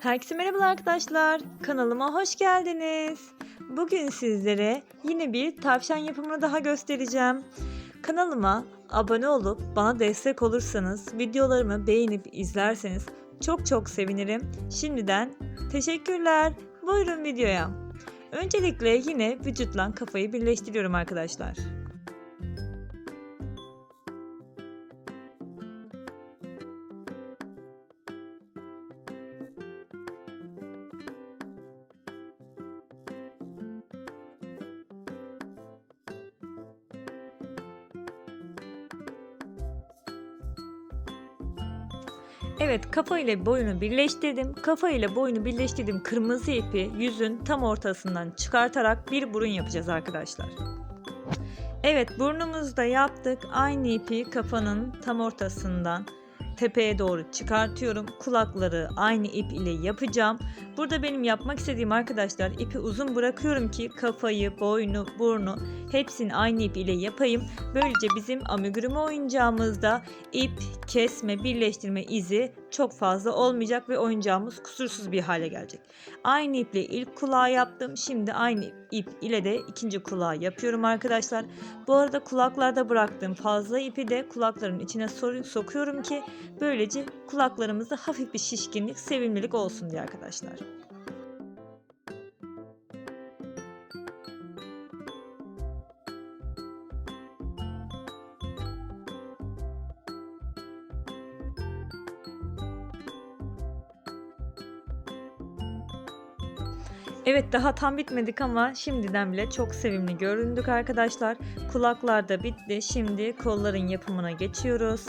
Herkese merhaba arkadaşlar. Kanalıma hoş geldiniz. Bugün sizlere yine bir tavşan yapımını daha göstereceğim. Kanalıma abone olup bana destek olursanız, videolarımı beğenip izlerseniz çok çok sevinirim. Şimdiden teşekkürler. Buyurun videoya. Öncelikle yine vücutla kafayı birleştiriyorum arkadaşlar. Evet kafa ile boyunu birleştirdim. Kafa ile boyunu birleştirdim. Kırmızı ipi yüzün tam ortasından çıkartarak bir burun yapacağız arkadaşlar. Evet burnumuzu da yaptık. Aynı ipi kafanın tam ortasından tepeye doğru çıkartıyorum. Kulakları aynı ip ile yapacağım. Burada benim yapmak istediğim arkadaşlar ipi uzun bırakıyorum ki kafayı, boynu, burnu hepsini aynı ip ile yapayım. Böylece bizim amigurumi oyuncağımızda ip, kesme, birleştirme izi çok fazla olmayacak ve oyuncağımız kusursuz bir hale gelecek. Aynı iple ilk kulağı yaptım. Şimdi aynı ip ile de ikinci kulağı yapıyorum arkadaşlar. Bu arada kulaklarda bıraktığım fazla ipi de kulakların içine sokuyorum ki böylece kulaklarımızda hafif bir şişkinlik, sevimlilik olsun diye arkadaşlar. Evet daha tam bitmedik ama şimdiden bile çok sevimli göründük arkadaşlar. Kulaklar da bitti. Şimdi kolların yapımına geçiyoruz.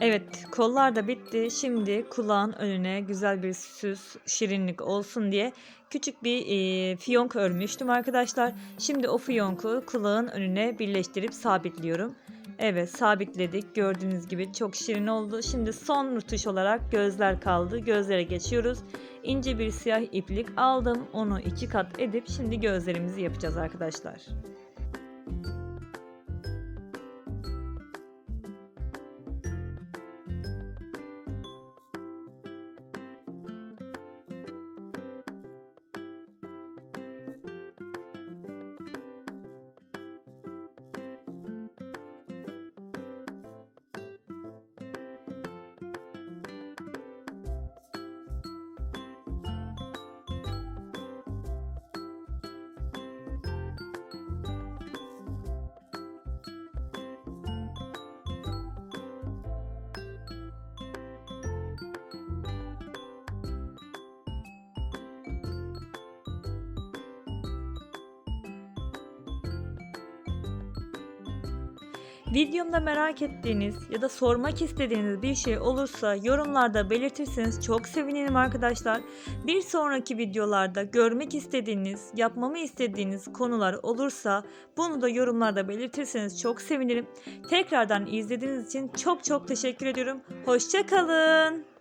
Evet, kollar da bitti. Şimdi kulağın önüne güzel bir süs, şirinlik olsun diye küçük bir e, fiyonk örmüştüm arkadaşlar. Şimdi o fiyonku kulağın önüne birleştirip sabitliyorum. Evet, sabitledik. Gördüğünüz gibi çok şirin oldu. Şimdi son tuş olarak gözler kaldı. Gözlere geçiyoruz. İnce bir siyah iplik aldım. Onu iki kat edip şimdi gözlerimizi yapacağız arkadaşlar. Videomda merak ettiğiniz ya da sormak istediğiniz bir şey olursa yorumlarda belirtirseniz çok sevinirim arkadaşlar. Bir sonraki videolarda görmek istediğiniz, yapmamı istediğiniz konular olursa bunu da yorumlarda belirtirseniz çok sevinirim. Tekrardan izlediğiniz için çok çok teşekkür ediyorum. Hoşçakalın.